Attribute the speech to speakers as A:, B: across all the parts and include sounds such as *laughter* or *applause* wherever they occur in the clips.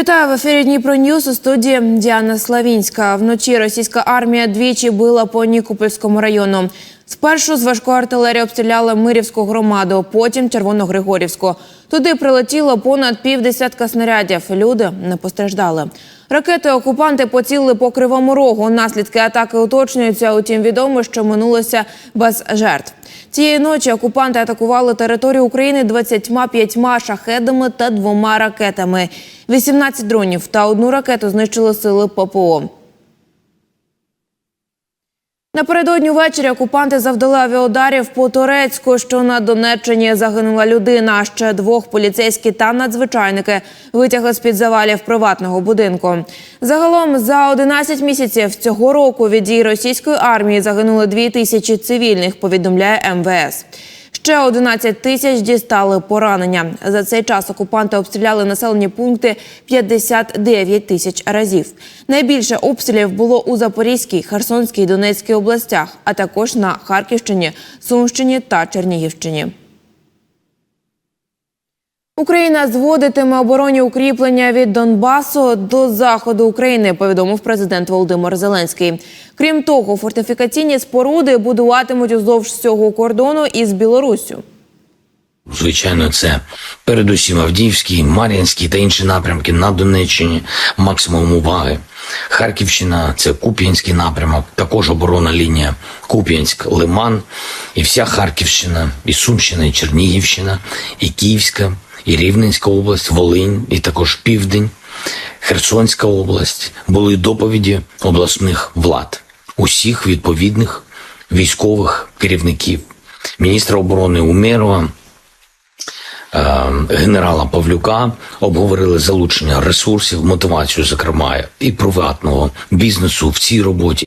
A: Вітаю в ефірі Дніпро Ньюс у студії Діана Славінська. Вночі російська армія двічі била по Нікопольському району. Спершу з важкої артилерії обстріляли Мирівську громаду, потім Червоногригорівську. Туди прилетіло понад півдесятка снарядів. Люди не постраждали. Ракети окупанти поцілили по кривому рогу. Наслідки атаки уточнюються. Утім, відомо, що минулося без жертв. Цієї ночі окупанти атакували територію України 25 шахедами та двома ракетами. 18 дронів та одну ракету знищили сили ППО. Напередодні ввечері окупанти завдали авіаударів по Турецьку, що на Донеччині загинула людина. Ще двох поліцейські та надзвичайники витягли з-під завалів приватного будинку. Загалом за 11 місяців цього року від дій російської армії загинули 2 тисячі цивільних. Повідомляє МВС. Ще 11 тисяч дістали поранення. За цей час окупанти обстріляли населені пункти 59 тисяч разів. Найбільше обстрілів було у Запорізькій, Херсонській, Донецькій областях, а також на Харківщині, Сумщині та Чернігівщині. Україна зводитиме оборонні укріплення від Донбасу до заходу України, повідомив президент Володимир Зеленський. Крім того, фортифікаційні споруди будуватимуть уздовж всього кордону із Білоруссю.
B: Звичайно, це передусім Авдіївський, Мар'їнський та інші напрямки на Донеччині. Максимум уваги. Харківщина це Куп'янський напрямок, також оборона лінія Куп'янськ, Лиман, і вся Харківщина, і Сумщина, і Чернігівщина, і Київська, і Рівненська область, Волинь, і також Південь, Херсонська область. Були доповіді обласних влад, усіх відповідних військових керівників, міністра оборони Умєрова, е, генерала Павлюка обговорили залучення ресурсів, мотивацію, зокрема, і приватного бізнесу в цій роботі.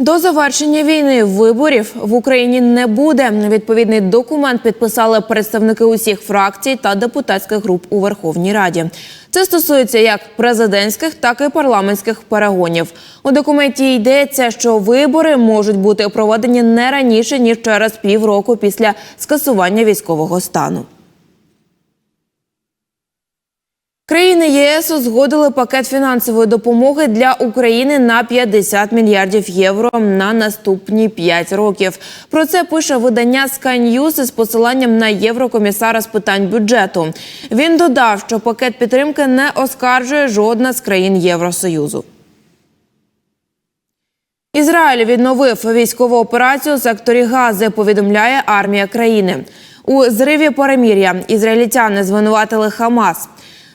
A: До завершення війни виборів в Україні не буде. Відповідний документ підписали представники усіх фракцій та депутатських груп у Верховній Раді. Це стосується як президентських, так і парламентських перегонів. У документі йдеться, що вибори можуть бути проведені не раніше ніж через півроку після скасування військового стану. Країни єС узгодили пакет фінансової допомоги для України на 50 мільярдів євро на наступні 5 років. Про це пише видання Sky News із посиланням на єврокомісара з питань бюджету. Він додав, що пакет підтримки не оскаржує жодна з країн Євросоюзу. Ізраїль відновив військову операцію у секторі Гази. Повідомляє армія країни. У зриві перемір'я ізраїльтяни звинуватили Хамас.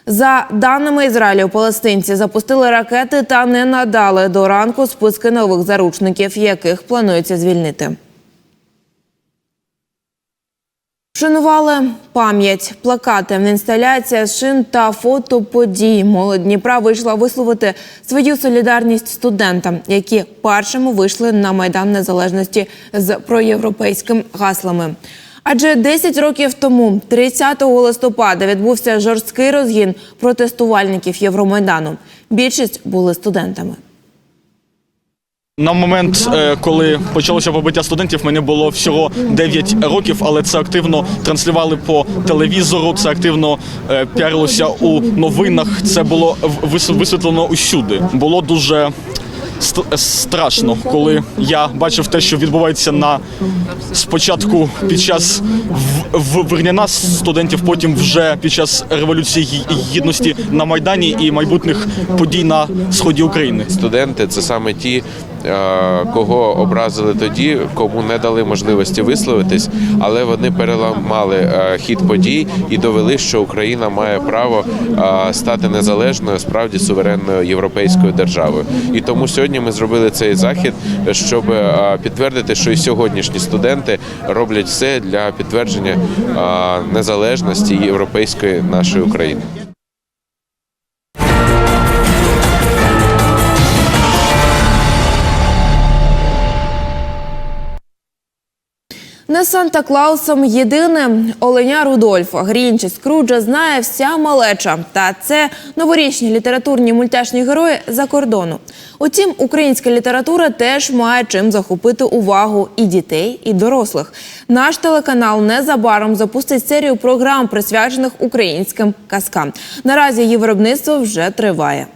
A: За даними Ізраїлю, палестинці запустили ракети та не надали до ранку списки нових заручників, яких планується звільнити. Вшанували пам'ять, плакати, інсталяція шин та фото подій. Молодь Дніпра вийшла висловити свою солідарність студентам, які першими вийшли на майдан незалежності з проєвропейськими гаслами. Адже 10 років тому, 30 листопада, відбувся жорсткий розгін протестувальників Євромайдану. Більшість були студентами.
C: На момент, е, коли почалося побиття студентів, мені було всього 9 років, але це активно транслювали по телевізору, це активно е, піарилося у новинах. Це було висвітлено усюди. Було дуже страшно, коли я бачив те, що відбувається на спочатку під час вигнання студентів, потім вже під час революції гідності на майдані і майбутніх подій на сході України.
D: студенти це саме ті, е, кого образили тоді, кому не дали можливості висловитись, але вони переламали е, хід подій і довели, що Україна має право е, стати незалежною, справді суверенною європейською державою. І тому сьогодні ми зробили цей захід, щоб е, підтвердити, що і сьогоднішні студенти роблять все для підтвердження е, незалежності європейської нашої України.
A: Не Санта Клаусом єдиним Оленя Рудольфа, Грінчі, Скруджа знає вся малеча. Та це новорічні літературні мультяшні герої за кордону. Утім, українська література теж має чим захопити увагу і дітей, і дорослих. Наш телеканал незабаром запустить серію програм, присвячених українським казкам. Наразі її виробництво вже триває.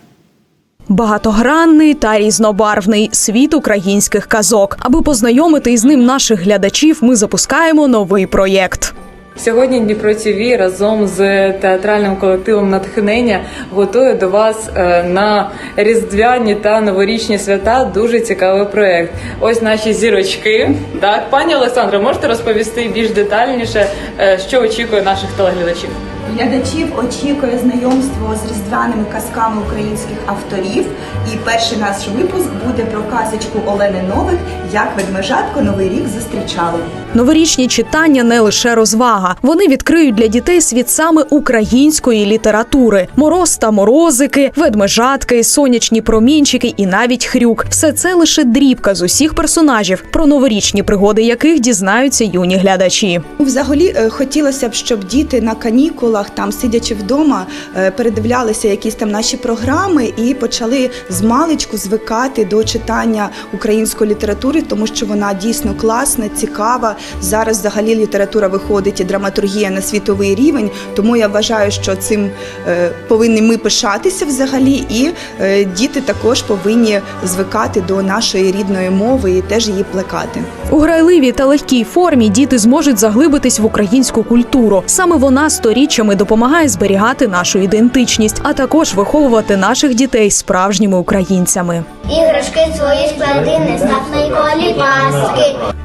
E: Багатогранний та різнобарвний світ українських казок. Аби познайомити із ним наших глядачів, ми запускаємо новий проєкт.
F: Сьогодні Дніпро ТВ разом з театральним колективом натхнення готує до вас е, на різдвяні та новорічні свята дуже цікавий проект. Ось наші зірочки. Так, пані Олександро, можете розповісти більш детальніше, е, що очікує наших телеглядачів?
G: Глядачів очікує знайомство з різдвяними казками українських авторів. І перший наш випуск буде про казочку Олени Новик Як ведмежатко Новий рік зустрічали.
E: Новорічні читання не лише розвага. Вони відкриють для дітей світ саме української літератури: мороз та морозики, ведмежатки, сонячні промінчики і навіть хрюк. Все це лише дрібка з усіх персонажів, про новорічні пригоди яких дізнаються юні глядачі.
G: Взагалі е, хотілося б, щоб діти на канікулах, там сидячи вдома, е, передивлялися якісь там наші програми і почали з маличку звикати до читання української літератури, тому що вона дійсно класна, цікава. Зараз взагалі література виходить і драматургія на світовий рівень. Тому я вважаю, що цим е, повинні ми пишатися взагалі, і е, діти також повинні звикати до нашої рідної мови і теж її плекати.
E: У грайливій та легкій формі діти зможуть заглибитись в українську культуру. Саме вона сторіччями допомагає зберігати нашу ідентичність, а також виховувати наших дітей справжніми українцями.
H: Іграшки свої склади, не став на.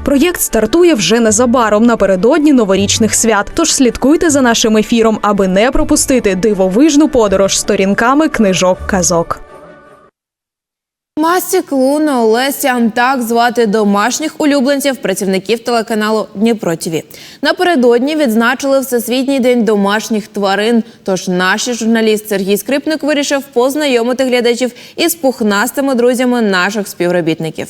E: Проєкт стартує вже незабаром напередодні новорічних свят. Тож слідкуйте за нашим ефіром, аби не пропустити дивовижну подорож сторінками книжок казок.
A: Масік, Луна, Олеся так звати домашніх улюбленців працівників телеканалу Дніпро Тіві Напередодні відзначили Всесвітній день домашніх тварин. Тож наш журналіст Сергій Скрипник вирішив познайомити глядачів із пухнастими друзями наших співробітників.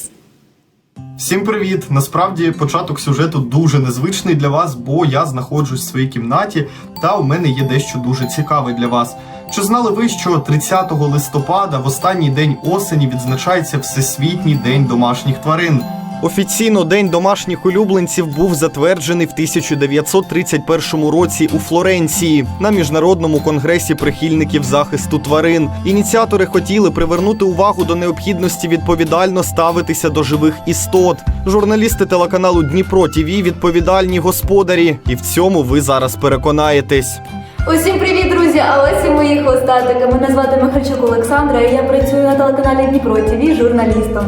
I: Всім привіт! Насправді початок сюжету дуже незвичний для вас, бо я знаходжусь в своїй кімнаті, та у мене є дещо дуже цікаве для вас. Чи знали ви, що 30 листопада, в останній день осені, відзначається Всесвітній день домашніх тварин? Офіційно День домашніх улюбленців був затверджений в 1931 році у Флоренції на міжнародному конгресі прихильників захисту тварин. Ініціатори хотіли привернути увагу до необхідності відповідально ставитися до живих істот. Журналісти телеканалу Дніпро ТІВІ відповідальні господарі, і в цьому ви зараз переконаєтесь.
J: Усім привіт, друзі! А ось і мої хвостатики. Мене звати Михальчук Олександра, і я працюю на телеканалі Дніпро ТВ журналістом.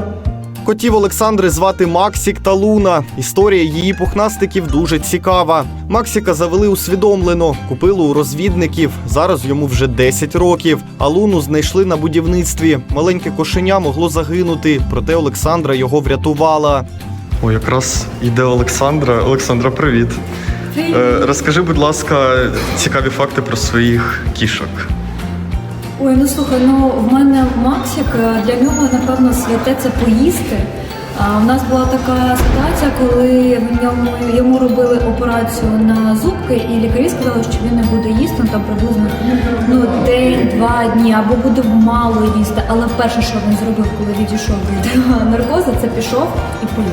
I: Котів Олександри звати Максік та Луна. Історія її пухнастиків дуже цікава. Максіка завели усвідомлено, купили у розвідників. Зараз йому вже 10 років. А Луну знайшли на будівництві. Маленьке кошеня могло загинути, проте Олександра його врятувала.
K: О, якраз іде Олександра. Олександра, привіт. Е, розкажи, будь ласка, цікаві факти про своїх кішок.
J: Ой, ну слухай, ну в мене Максик е, для нього напевно святе це поїсти. А, у нас була така ситуація, коли в ньому йому робили операцію на зубки, і лікарі сказали, що він не буде їсти ну, там приблизно ну день-два дні або буде мало їсти. Але перше, що він зробив, коли відійшов від *laughs* наркозу, це пішов і поїв.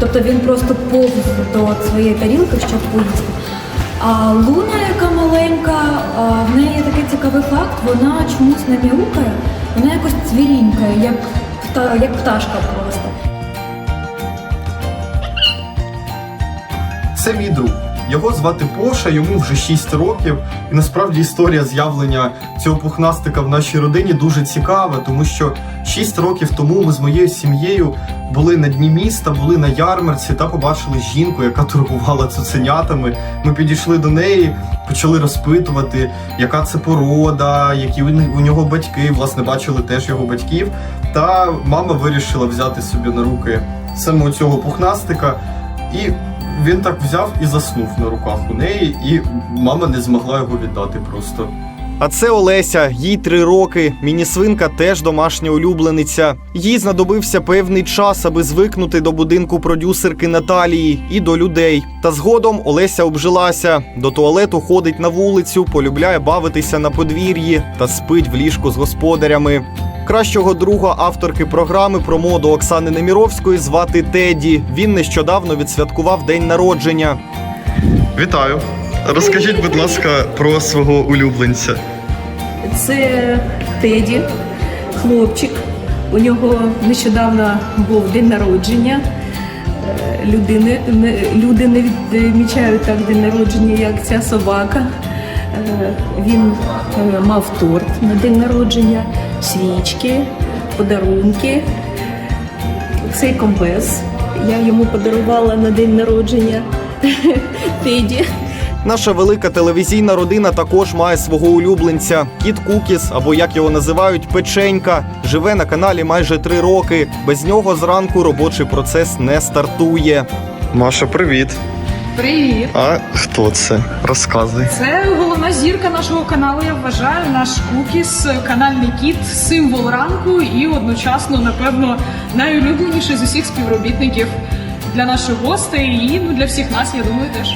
J: Тобто він просто повз до своєї тарілки, щоб поїсти. А Луна, яка маленька, в неї є такий цікавий факт, вона чомусь не мяукає, вона якось цвірінькає, як, як пташка просто.
I: Це мій друг. Його звати Поша, йому вже 6 років. І насправді історія з'явлення цього пухнастика в нашій родині дуже цікава, тому що 6 років тому ми з моєю сім'єю були на дні міста, були на ярмарці та побачили жінку, яка торгувала цуценятами. Ми підійшли до неї, почали розпитувати, яка це порода, які у нього батьки. Власне, бачили теж його батьків. Та мама вирішила взяти собі на руки саме цього пухнастика. І він так взяв і заснув на руках у неї, і мама не змогла його віддати просто. А це Олеся, їй три роки. Міні-свинка теж домашня улюблениця. Їй знадобився певний час, аби звикнути до будинку продюсерки Наталії і до людей. Та згодом Олеся обжилася. До туалету ходить на вулицю, полюбляє бавитися на подвір'ї та спить в ліжку з господарями. Кращого друга авторки програми про моду Оксани Неміровської звати Теді. Він нещодавно відсвяткував день народження.
K: Вітаю. Розкажіть, будь ласка, про свого улюбленця.
L: Це Теді, хлопчик. У нього нещодавно був день народження. Е, Людини, не- люди не відмічають так день народження, як ця собака. Е, Він е, мав торт на день народження, свічки, подарунки. Цей комбез я йому подарувала на день народження *laughs* Теді.
I: Наша велика телевізійна родина також має свого улюбленця. Кіт Кукіс, або як його називають, печенька, живе на каналі майже три роки. Без нього зранку робочий процес не стартує.
K: Маша, привіт.
M: Привіт!
K: А хто це? Розказуй.
M: Це головна зірка нашого каналу. Я вважаю наш кукіс, канальний кіт, символ ранку і одночасно, напевно, найулюбленіший з усіх співробітників для наших гостей і ну, для всіх нас, я думаю, теж.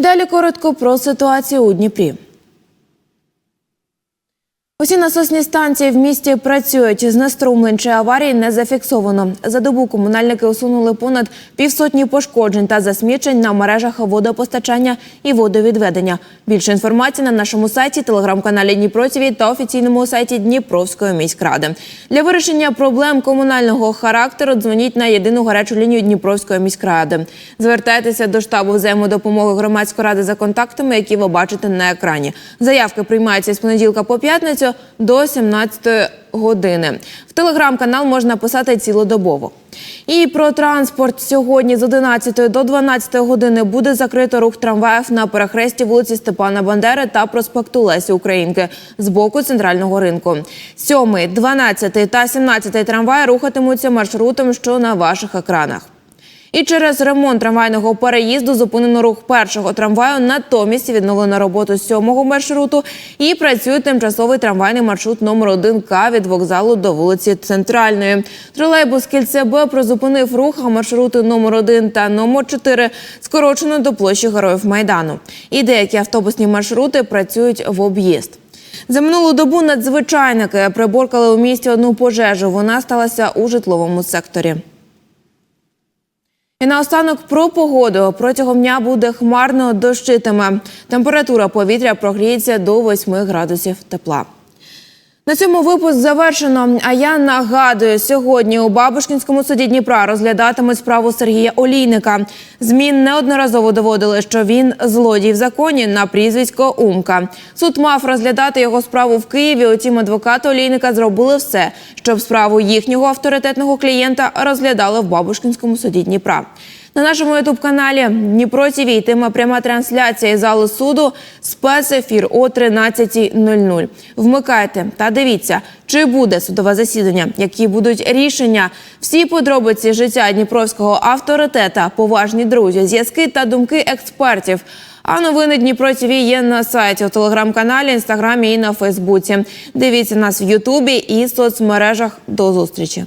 A: І далі коротко про ситуацію у Дніпрі. Усі насосні станції в місті працюють. Знеструмлень чи аварій не зафіксовано. За добу комунальники усунули понад півсотні пошкоджень та засмічень на мережах водопостачання і водовідведення. Більше інформації на нашому сайті, телеграм-каналі Дніпро та офіційному сайті Дніпровської міськради. Для вирішення проблем комунального характеру дзвоніть на єдину гарячу лінію Дніпровської міськради. Звертайтеся до штабу взаємодопомоги громадської ради за контактами, які ви бачите на екрані. Заявки приймаються з понеділка по п'ятницю до 17 години. В телеграм-канал можна писати цілодобово. І про транспорт сьогодні з 11 до 12 години буде закрито рух трамваїв на перехресті вулиці Степана Бандери та проспекту Лесі Українки з боку центрального ринку. 7, 12 та 17 трамваї рухатимуться маршрутом, що на ваших екранах. І через ремонт трамвайного переїзду зупинено рух першого трамваю. Натомість відновлено роботу сьомого маршруту і працює тимчасовий трамвайний маршрут номер 1 К від вокзалу до вулиці Центральної. Тролейбус кільце Б призупинив рух, а маршрути номер 1 та номер 4 скорочено до площі Героїв Майдану. І деякі автобусні маршрути працюють в об'їзд. За минулу добу надзвичайники приборкали у місті одну пожежу. Вона сталася у житловому секторі. І наостанок про погоду. Протягом дня буде хмарно дощитиме. Температура повітря прогріється до 8 градусів тепла. На цьому випуск завершено. А я нагадую, сьогодні у Бабушкінському суді Дніпра розглядатимуть справу Сергія Олійника. Змін неодноразово доводили, що він злодій в законі на прізвисько Умка. Суд мав розглядати його справу в Києві. Утім, адвокати Олійника зробили все, щоб справу їхнього авторитетного клієнта розглядали в Бабушкінському суді Дніпра. На нашому ютуб-каналі Дніпро ТВ йтиме пряма трансляція із залу суду спецефір о 13.00. Вмикайте та дивіться, чи буде судове засідання, які будуть рішення. Всі подробиці життя дніпровського авторитета, поважні друзі, зв'язки та думки експертів. А новини Дніпро ТВ є на сайті, у телеграм-каналі, інстаграмі і на Фейсбуці. Дивіться нас в Ютубі і соцмережах. До зустрічі.